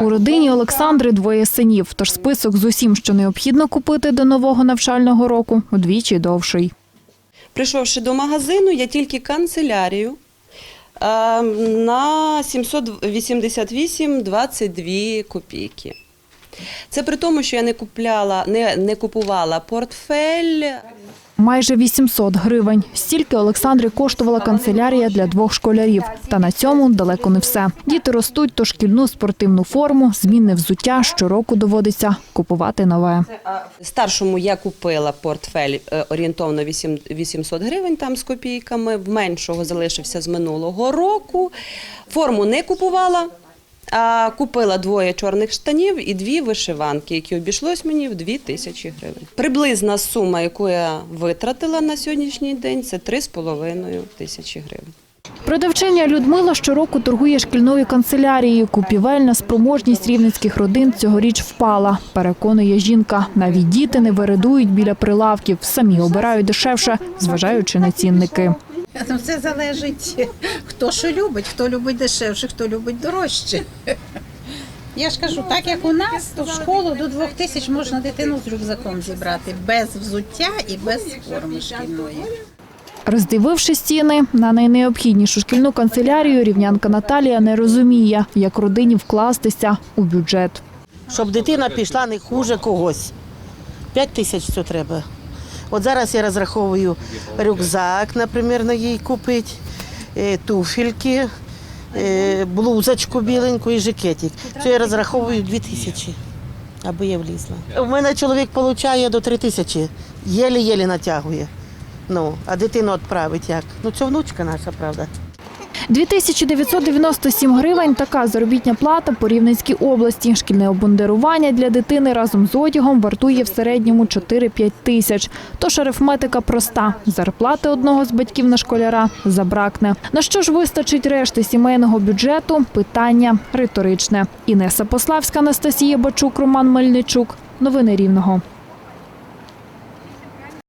У родині Олександри двоє синів, тож список з усім, що необхідно купити до нового навчального року, удвічі довший. Прийшовши до магазину, я тільки канцелярію на 788,22 копійки. Це при тому, що я не купляла, не, не купувала портфель. Майже 800 гривень. Стільки Олександрі коштувала канцелярія для двох школярів. Та на цьому далеко не все. Діти ростуть, то шкільну спортивну форму, змінне взуття щороку доводиться купувати нове. Старшому я купила портфель е, орієнтовно 8 800 гривень там з копійками. В меншого залишився з минулого року. Форму не купувала. А купила двоє чорних штанів і дві вишиванки, які обійшлось мені в 2 тисячі гривень. Приблизна сума, яку я витратила на сьогоднішній день, це 3,5 тисячі гривень. Продавчиня Людмила щороку торгує шкільною канцелярією. Купівельна спроможність рівненських родин цьогоріч впала. Переконує жінка. Навіть діти не вередують біля прилавків, самі обирають дешевше, зважаючи на цінники. Ну, це залежить, хто що любить, хто любить дешевше, хто любить дорожче. Я ж кажу, так як у нас, то в школу до двох тисяч можна дитину з рюкзаком зібрати без взуття і без форми шкільної. Роздививши стіни на найнеобхіднішу шкільну канцелярію, рівнянка Наталія не розуміє, як родині вкластися у бюджет. щоб дитина пішла не хуже когось. П'ять тисяч це треба. От зараз я розраховую рюкзак, наприклад, на їй купити, е, туфельки, е, блузочку біленьку і жакетик. Це я розраховую дві тисячі, аби я влізла. У мене чоловік отримує до три тисячі, єлі-єлі натягує. Ну, а дитину відправить як? Ну, це внучка наша, правда. 2997 гривень – така заробітня плата по Рівненській області. Шкільне обмундирування для дитини разом з одягом вартує в середньому 4-5 тисяч. Тож арифметика проста. Зарплати одного з батьків на школяра забракне. На що ж вистачить решти сімейного бюджету? Питання риторичне. Інеса Пославська, Анастасія Бачук, Роман Мельничук. Новини Рівного.